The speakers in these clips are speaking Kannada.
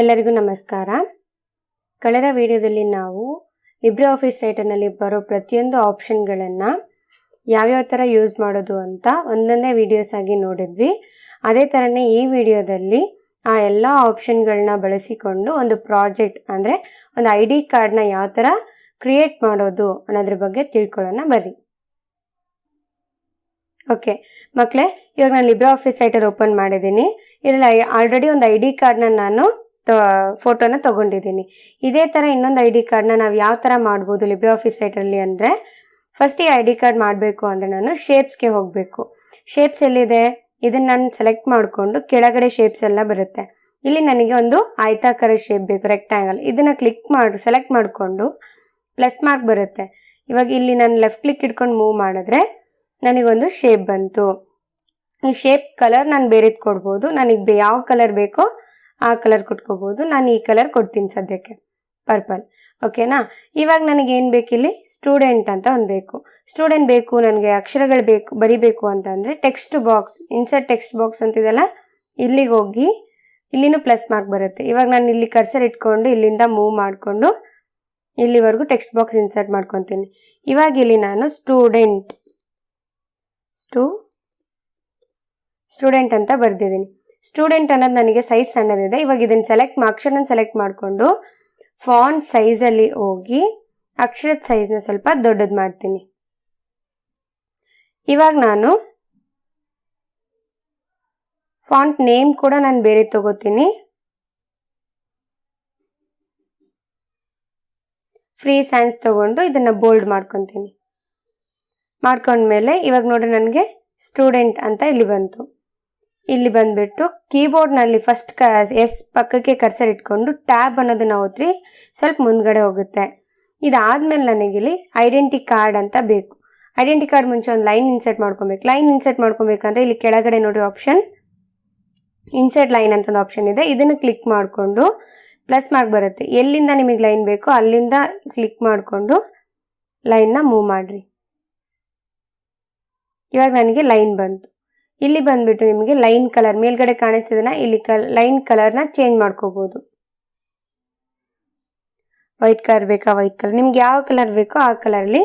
ಎಲ್ಲರಿಗೂ ನಮಸ್ಕಾರ. ಕಳೆದ ವಿಡಿಯೋದಲ್ಲಿ ನಾವು ಲಿಬ್ರೆ ಆಫೀಸ್ ರೈಟರ್ನಲ್ಲಿ ಬರೋ ಪ್ರತಿಯೊಂದು ಆಪ್ಷನ್ಗಳನ್ನು ಯಾವ್ಯಾವ ಥರ ಯೂಸ್ ಮಾಡೋದು ಅಂತ ಒಂದೊಂದೇ ವಿಡಿಯೋಸ್ ಆಗಿ ನೋಡಿದ್ವಿ. ಅದೇ ಥರನೇ ಈ ವಿಡಿಯೋದಲ್ಲಿ ಆ ಎಲ್ಲ ಆಪ್ಷನ್ಗಳನ್ನ ಬಳಸಿಕೊಂಡು ಒಂದು ಪ್ರಾಜೆಕ್ಟ್ ಅಂದರೆ ಒಂದು ಐ ಡಿ ಕಾರ್ಡ್ನ ಯಾವ ಥರ ಕ್ರಿಯೇಟ್ ಮಾಡೋದು ಅನ್ನೋದ್ರ ಬಗ್ಗೆ ತಿಳ್ಕೊಳ್ಳೋಣ ಬರ್ರಿ. ಓಕೆ ಮಕ್ಕಳೇ ಇವಾಗ ನಾನು ಲಿಬ್ರೆ ಆಫೀಸ್ ರೈಟರ್ ಓಪನ್ ಮಾಡಿದ್ದೀನಿ. ಇದರಲ್ಲಿ ಆಲ್ರೆಡಿ ಒಂದು ಐ ಡಿ ಕಾರ್ಡ್ನ ನಾನು ಫೋಟೋನ ತಗೊಂಡಿದ್ದೀನಿ. ಇದೇ ಥರ ಇನ್ನೊಂದು ಐ ಡಿ ಕಾರ್ಡ್ನ ನಾವು ಯಾವ ಥರ ಮಾಡ್ಬೋದು ಲಿಬ್ರೆ ಆಫೀಸ್ ರೈಟರಲ್ಲಿ ಅಂದರೆ ಫಸ್ಟ್ ಈ ಐ ಡಿ ಕಾರ್ಡ್ ಮಾಡಬೇಕು ಅಂದರೆ ನಾನು ಶೇಪ್ಸ್ಗೆ ಹೋಗಬೇಕು. ಶೇಪ್ಸ್ ಎಲ್ಲಿದೆ? ಇದನ್ನು ನಾನು ಸೆಲೆಕ್ಟ್ ಮಾಡಿಕೊಂಡು ಕೆಳಗಡೆ ಶೇಪ್ಸ್ ಎಲ್ಲ ಬರುತ್ತೆ. ಇಲ್ಲಿ ನನಗೆ ಒಂದು ಆಯತಾಕಾರ ಶೇಪ್ ಬೇಕು ರೆಕ್ಟ್ಯಾಂಗಲ್ ಇದನ್ನು ಕ್ಲಿಕ್ ಮಾಡಿ ಸೆಲೆಕ್ಟ್ ಮಾಡಿಕೊಂಡು ಪ್ಲಸ್ ಮಾರ್ಕ್ ಬರುತ್ತೆ. ಇವಾಗ ಇಲ್ಲಿ ನಾನು ಲೆಫ್ಟ್ ಕ್ಲಿಕ್ ಇಟ್ಕೊಂಡು ಮೂವ್ ಮಾಡಿದ್ರೆ ನನಗೊಂದು ಶೇಪ್ ಬಂತು. ಈ ಶೇಪ್ ಕಲರ್ ನಾನು ಬೇರೆದು ಕೊಡ್ಬೋದು. ನನಗೆ ಯಾವ ಕಲರ್ ಬೇಕೋ ಆ ಕಲರ್ ಕೊಟ್ಕೋಬೋದು. ನಾನು ಈ ಕಲರ್ ಕೊಡ್ತೀನಿ ಸದ್ಯಕ್ಕೆ. ಪರ್ಪಲ್. ಓಕೆನಾ? ಇವಾಗ ನನಗೆ ಏನು ಬೇಕಿಲ್ಲಿ? ಸ್ಟೂಡೆಂಟ್ ಅಂತ ಒಂದು ಬೇಕು. ಸ್ಟೂಡೆಂಟ್ ಬೇಕು, ನನಗೆ ಅಕ್ಷರಗಳು ಬೇಕು, ಬರಿಬೇಕು ಅಂತಂದರೆ text box, insert text box ಅಂತಿದೆಲ್ಲ ಇಲ್ಲಿಗೆ ಹೋಗಿ ಇಲ್ಲಿನೂ ಪ್ಲಸ್ ಮಾರ್ಕ್ ಬರುತ್ತೆ. ಇವಾಗ ನಾನು ಇಲ್ಲಿ ಕರ್ಸರ್ ಇಟ್ಕೊಂಡು ಇಲ್ಲಿಂದ ಮೂವ್ ಮಾಡಿಕೊಂಡು ಇಲ್ಲಿವರೆಗೂ ಟೆಕ್ಸ್ಟ್ ಬಾಕ್ಸ್ ಇನ್ಸರ್ಟ್ ಮಾಡ್ಕೊತೀನಿ. ಇವಾಗ ಇಲ್ಲಿ ನಾನು ಸ್ಟೂಡೆಂಟ್. ಸ್ಟೂ, ಸ್ಟೂಡೆಂಟ್ ಅಂತ ಬರ್ದಿದ್ದೀನಿ. ಸ್ಟೂಡೆಂಟ್ ಅನ್ನೋದು ನನಗೆ ಸೈಜ್ ಸಣ್ಣದಿದೆ. ಇವಾಗ ಇದನ್ನು ಸೆಲೆಕ್ಟ್ ಅಕ್ಷರನ ಸೆಲೆಕ್ಟ್ ಮಾಡಿಕೊಂಡು ಫಾಂಟ್ ಸೈಜಲ್ಲಿ ಹೋಗಿ ಅಕ್ಷರದ ಸೈಜ್ನ ಸ್ವಲ್ಪ ದೊಡ್ಡದು ಮಾಡ್ತೀನಿ. ಇವಾಗ ನಾನು ಫಾಂಟ್ ನೇಮ್ ಕೂಡ ನಾನು ಬೇರೆ ತಗೋತೀನಿ. ಫ್ರೀ ಸೈನ್ಸ್ ತಗೊಂಡು ಇದನ್ನ ಬೋಲ್ಡ್ ಮಾಡ್ಕೊತೀನಿ. ಮಾಡ್ಕೊಂಡ್ಮೇಲೆ ಇವಾಗ ನೋಡಿ, ನನಗೆ ಸ್ಟೂಡೆಂಟ್ ಅಂತ ಇಲ್ಲಿ ಬಂತು. ಇಲ್ಲಿ ಬಂದ್ಬಿಟ್ಟು ಕೀಬೋರ್ಡ್ನಲ್ಲಿ ಫಸ್ಟ್ ಕ, ಎಸ್ ಪಕ್ಕಕ್ಕೆ ಕರ್ಸರ್ ಇಟ್ಕೊಂಡು ಟ್ಯಾಬ್ ಅನ್ನೋದನ್ನ ಓದ್ರಿ, ಸ್ವಲ್ಪ ಮುಂದ್ಗಡೆ ಹೋಗುತ್ತೆ. ಇದಾದ್ಮೇಲೆ ನನಗೆ ಇಲ್ಲಿ ಐಡೆಂಟಿ ಕಾರ್ಡ್ ಅಂತ ಬೇಕು. ಐಡೆಂಟಿ ಕಾರ್ಡ್ ಮುಂಚೆ ಒಂದು ಲೈನ್ ಇನ್ಸರ್ಟ್ ಮಾಡ್ಕೊಬೇಕು. ಲೈನ್ ಇನ್ಸರ್ಟ್ ಮಾಡ್ಕೊಬೇಕಂದ್ರೆ ಇಲ್ಲಿ ಕೆಳಗಡೆ ನೋಡಿ ಆಪ್ಷನ್ ಇನ್ಸರ್ಟ್ ಲೈನ್ ಅಂತ ಒಂದು ಆಪ್ಷನ್ ಇದೆ. ಇದನ್ನು ಕ್ಲಿಕ್ ಮಾಡಿಕೊಂಡು ಪ್ಲಸ್ ಮಾರ್ಕ್ ಬರುತ್ತೆ. ಎಲ್ಲಿಂದ ನಿಮಗೆ ಲೈನ್ ಬೇಕೋ ಅಲ್ಲಿಂದ ಕ್ಲಿಕ್ ಮಾಡಿಕೊಂಡು ಲೈನ್ನ ಮೂವ್ ಮಾಡಿರಿ. ಇವಾಗ ನನಗೆ ಲೈನ್ ಬಂತು. ಇಲ್ಲಿ ಬಂದ್ಬಿಟ್ಟು ನಿಮಗೆ ಲೈನ್ ಕಲರ್ ಮೇಲ್ಗಡೆ ಕಾಣಿಸ್ತಿದೆನ ಇಲ್ಲಿ ಲೈನ್ ಕಲರ್ನ ಚೇಂಜ್ ಮಾಡ್ಕೋಬೋದು. ವೈಟ್ ಕಲರ್ ಬೇಕಾ? White colour. ನಿಮ್ಗೆ ಯಾವ ಕಲರ್ ಬೇಕೋ ಆ ಕಲರಲ್ಲಿ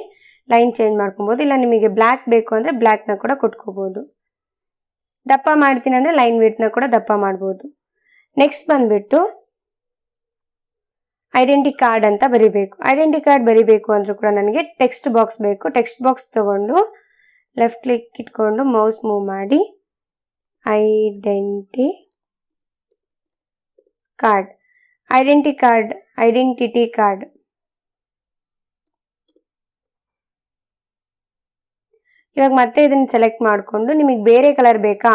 ಲೈನ್ ಚೇಂಜ್ ಮಾಡ್ಕೊಬೋದು. ಇಲ್ಲ ನಿಮಗೆ ಬ್ಲ್ಯಾಕ್ ಬೇಕು ಅಂದರೆ ಬ್ಲ್ಯಾಕ್ನ ಕೂಡ ಕೊಟ್ಕೋಬೋದು. ದಪ್ಪ ಮಾಡ್ತೀನಿ ಅಂದರೆ ಲೈನ್ ವಿಡ್ತ್ನ ಕೂಡ ದಪ್ಪ ಮಾಡ್ಬೋದು. ನೆಕ್ಸ್ಟ್ ಬಂದ್ಬಿಟ್ಟು ಐಡೆಂಟಿ ಕಾರ್ಡ್ ಅಂತ ಬರಿಬೇಕು. ಐಡೆಂಟಿ ಕಾರ್ಡ್ ಬರಿಬೇಕು ಅಂದರೂ ಕೂಡ ನನಗೆ ಟೆಕ್ಸ್ಟ್ ಬಾಕ್ಸ್ ಬೇಕು. ಟೆಕ್ಸ್ಟ್ ಬಾಕ್ಸ್ ತಗೊಂಡು ಲೆಫ್ಟ್ ಕ್ಲಿಕ್ ಇಟ್ಕೊಂಡು ಮೌಸ್ ಮೂವ್ ಮಾಡಿ identity card identity card identity card ಇವಾಗ ಮತ್ತೆ ಇದನ್ನ ಸೆಲೆಕ್ಟ್ ಮಾಡಿಕೊಂಡು ನಿಮಗೆ ಬೇರೆ ಕಲರ್ ಬೇಕಾ?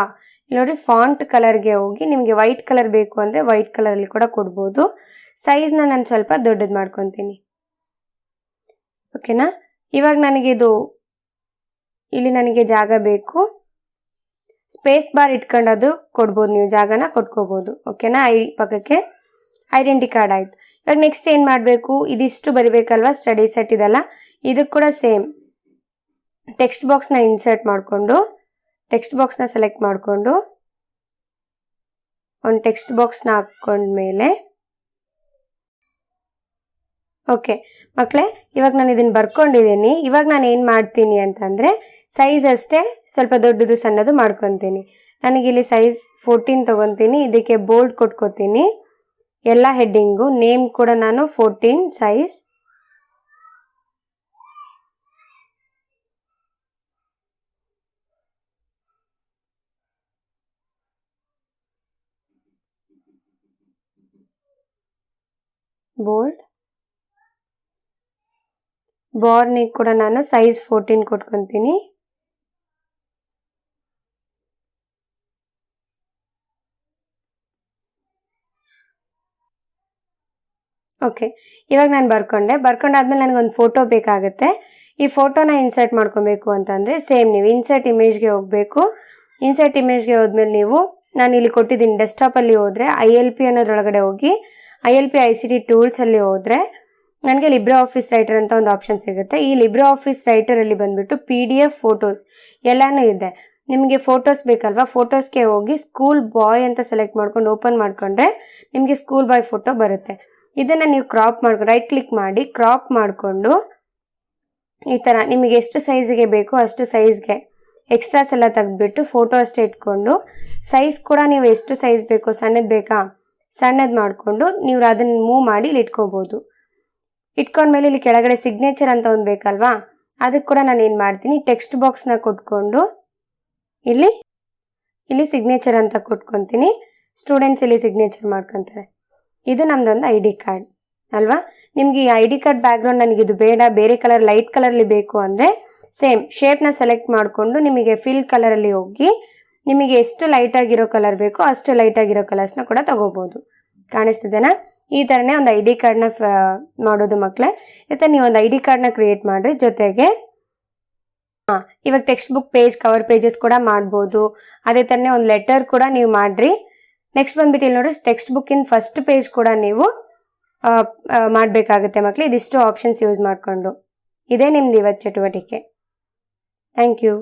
ನೋಡಿ ಫಾಂಟ್ ಕಲರ್ಗೆ ಹೋಗಿ ನಿಮಗೆ ವೈಟ್ ಕಲರ್ ಬೇಕು ಅಂದರೆ ವೈಟ್ ಕಲರಲ್ಲಿ ಕೂಡ ಕೊಡ್ಬೋದು. ಸೈಜ್ನ ನಾನು ಸ್ವಲ್ಪ ದೊಡ್ಡದು ಮಾಡ್ಕೊತೀನಿ. ಓಕೆನಾ ಇವಾಗ ನನಗಿದು ಇಲ್ಲಿ ನನಗೆ ಜಾಗ ಬೇಕು. ಸ್ಪೇಸ್ ಬಾರ್ ಇಟ್ಕೊಂಡದು ಕೊಡ್ಬೋದು, ನೀವು ಜಾಗನ ಕೊಟ್ಕೋಬೋದು. ಓಕೆನಾ ಐ ಪಕ್ಕಕ್ಕೆ ಐಡೆಂಟಿ ಕಾರ್ಡ್ ಆಯಿತು. ಇವಾಗ ನೆಕ್ಸ್ಟ್ ಏನು ಮಾಡಬೇಕು? ಇದಿಷ್ಟು ಬರಿಬೇಕಲ್ವಾ? ಸ್ಟಡಿ ಸೆಟ್ ಇದೆಲ್ಲ? ಇದಕ್ಕೆ ಕೂಡ ಸೇಮ್ ಟೆಕ್ಸ್ಟ್ ಬಾಕ್ಸ್ನ ಇನ್ಸರ್ಟ್ ಮಾಡಿಕೊಂಡು ಟೆಕ್ಸ್ಟ್ ಬಾಕ್ಸ್ನ ಸೆಲೆಕ್ಟ್ ಮಾಡಿಕೊಂಡು, ಒಂದು ಟೆಕ್ಸ್ಟ್ ಬಾಕ್ಸ್ನ ಹಾಕ್ಕೊಂಡ್ಮೇಲೆ ಓಕೆ ಮಕ್ಕಳೇ ಇವಾಗ ನಾನು ಇದನ್ನು ಬರ್ಕೊಂಡಿದ್ದೀನಿ ಇವಾಗ ನಾನು ಏನು ಮಾಡ್ತೀನಿ ಅಂತಂದರೆ ಸೈಜ್ ಅಷ್ಟೇ, ಸ್ವಲ್ಪ ದೊಡ್ಡದು ಸಣ್ಣದು ಮಾಡ್ಕೊತೀನಿ. ನನಗಿಲ್ಲಿ ಸೈಜ್ ಫೋರ್ಟೀನ್ ತೊಗೊತೀನಿ, ಇದಕ್ಕೆ ಬೋಲ್ಡ್ ಕೊಟ್ಕೋತೀನಿ. ಎಲ್ಲ ಹೆಡ್ಡಿಂಗು ನೇಮ್ ಕೂಡ ನಾನು ಫೋರ್ಟೀನ್ ಸೈಜ್ ಬೋಲ್ಡ್ ಬಾರ್ನಿಗೆ ಕೂಡ ನಾನು ಸೈಜ್ ಫೋರ್ಟೀನ್ ಕೊಟ್ಕೊತೀನಿ. ಓಕೆ ಇವಾಗ ನಾನು ಬರ್ಕೊಂಡೆ. ಬರ್ಕೊಂಡಾದ್ಮೇಲೆ ನನಗೊಂದು ಫೋಟೋ ಬೇಕಾಗುತ್ತೆ. ಈ ಫೋಟೋನ ಇನ್ಸರ್ಟ್ ಮಾಡ್ಕೊಬೇಕು ಅಂತಂದರೆ ಸೇಮ್ ನೀವು ಇನ್ಸರ್ಟ್ ಇಮೇಜ್ಗೆ ಹೋಗಬೇಕು. ಇನ್ಸರ್ಟ್ ಇಮೇಜ್ಗೆ ಹೋದ್ಮೇಲೆ ನೀವು, ನಾನು ಇಲ್ಲಿ ಕೊಟ್ಟಿದ್ದೀನಿ ಡೆಸ್ಕ್ಟಾಪಲ್ಲಿ ಹೋದರೆ ಐ ಎಲ್ ಪಿ ಅನ್ನೋದ್ರೊಳಗಡೆ ಹೋಗಿ I L P I C T ಟೂಲ್ಸಲ್ಲಿ ಹೋದರೆ ನನಗೆ ಲಿಬ್ರೆ ಆಫೀಸ್ ರೈಟರ್ ಅಂತ ಒಂದು ಆಪ್ಷನ್ ಸಿಗುತ್ತೆ. ಈ ಲಿಬ್ರೆ ಆಫೀಸ್ ರೈಟರಲ್ಲಿ ಬಂದ್ಬಿಟ್ಟು ಪಿ ಡಿ ಎಫ್ ಫೋಟೋಸ್ ಎಲ್ಲಾನು ಇದೆ. ನಿಮಗೆ ಫೋಟೋಸ್ ಬೇಕಲ್ವಾ? ಫೋಟೋಸ್ಗೆ ಹೋಗಿ ಸ್ಕೂಲ್ ಬಾಯ್ ಅಂತ ಸೆಲೆಕ್ಟ್ ಮಾಡ್ಕೊಂಡು ಓಪನ್ ಮಾಡಿಕೊಂಡ್ರೆ ನಿಮಗೆ ಸ್ಕೂಲ್ ಬಾಯ್ ಫೋಟೋ ಬರುತ್ತೆ. ಇದನ್ನು ನೀವು ಕ್ರಾಪ್ ಮಾಡ್ಕೊ ರೈಟ್ ಕ್ಲಿಕ್ ಮಾಡಿ ಕ್ರಾಪ್ ಮಾಡಿಕೊಂಡು ಈ ಥರ ನಿಮಗೆ ಎಷ್ಟು ಸೈಜ್ಗೆ ಬೇಕೋ ಅಷ್ಟು ಸೈಜ್ಗೆ ಎಕ್ಸ್ಟ್ರಾಸ್ ಎಲ್ಲ ತೆಗೆದ್ಬಿಟ್ಟು ಫೋಟೋ ಅಷ್ಟೇ ಇಟ್ಕೊಂಡು ಸೈಜ್ ಕೂಡ ನೀವು ಎಷ್ಟು ಸೈಜ್ ಬೇಕೋ ಸಣ್ಣದು ಬೇಕಾ ಸಣ್ಣದು ಮಾಡಿಕೊಂಡು ನೀವು ಅದನ್ನು ಮೂವ್ ಮಾಡಿ ಇಲ್ಲಿ ಇಟ್ಕೋಬೋದು. ಇಟ್ಕೊಂಡ್ಮೇಲೆ ಇಲ್ಲಿ ಕೆಳಗಡೆ ಸಿಗ್ನೇಚರ್ ಅಂತ ಒಂದು ಬೇಕಲ್ವಾ? ಅದಕ್ಕೆ ಕೂಡ ನಾನು ಏನು ಮಾಡ್ತೀನಿ ಟೆಕ್ಸ್ಟ್ ಬಾಕ್ಸ್ನ ಕೊಟ್ಕೊಂಡು ಇಲ್ಲಿ ಇಲ್ಲಿ ಸಿಗ್ನೇಚರ್ ಅಂತ ಕೊಟ್ಕೊತೀನಿ. ಸ್ಟೂಡೆಂಟ್ಸ್ ಇಲ್ಲಿ ಸಿಗ್ನೇಚರ್ ಮಾಡ್ಕೊತಾರೆ. ಇದು ನಮ್ದೊಂದು ಐ ಡಿ ಕಾರ್ಡ್ ಅಲ್ವಾ? ನಿಮ್ಗೆ ಈ ಐ ಡಿ ಕಾರ್ಡ್ ಬ್ಯಾಕ್ಗ್ರೌಂಡ್ ನನಗಿದು ಬೇಡ, ಬೇರೆ ಕಲರ್ ಲೈಟ್ ಕಲರ್ಲಿ ಬೇಕು ಅಂದರೆ ಸೇಮ್ ಶೇಪ್ನ ಸೆಲೆಕ್ಟ್ ಮಾಡಿಕೊಂಡು ನಿಮಗೆ ಫಿಲ್ ಕಲರಲ್ಲಿ ಹೋಗಿ ನಿಮಗೆ ಎಷ್ಟು ಲೈಟ್ ಆಗಿರೋ ಕಲರ್ ಬೇಕೋ ಅಷ್ಟು ಲೈಟ್ ಆಗಿರೋ ಕಲರ್ಸ್ನ ಕೂಡ ತಗೋಬೋದು. ಕಾಣಿಸ್ತಿದೆನಾ? ಈ ಥರನೇ ಒಂದು ಐ ಡಿ ಕಾರ್ಡ್ನ ಮಾಡೋದು ಮಕ್ಕಳೇ ಮತ್ತು ನೀವು ಒಂದು ಐ ಡಿ ಕಾರ್ಡ್ನ ಕ್ರಿಯೇಟ್ ಮಾಡಿರಿ, ಜೊತೆಗೆ, ಹಾಂ, ಇವಾಗ text book page cover pages ಕೂಡ ಮಾಡ್ಬೋದು. ಅದೇ ಥರನೇ ಒಂದು ಲೆಟರ್ ಕೂಡ ನೀವು ಮಾಡಿರಿ. ನೆಕ್ಸ್ಟ್ ಬಂದ್ಬಿಟ್ಟು ಇಲ್ಲಿ ನೋಡಿ ಟೆಕ್ಸ್ಟ್ ಬುಕ್ಕಿನ ಫಸ್ಟ್ ಪೇಜ್ ಕೂಡ ನೀವು ಮಾಡಬೇಕಾಗುತ್ತೆ ಮಕ್ಕಳು ಇದಿಷ್ಟು ಆಪ್ಷನ್ಸ್ ಯೂಸ್ ಮಾಡಿಕೊಂಡು. ಇದೇ ನಿಮ್ದು ಇವತ್ತು ಚಟುವಟಿಕೆ. Thank you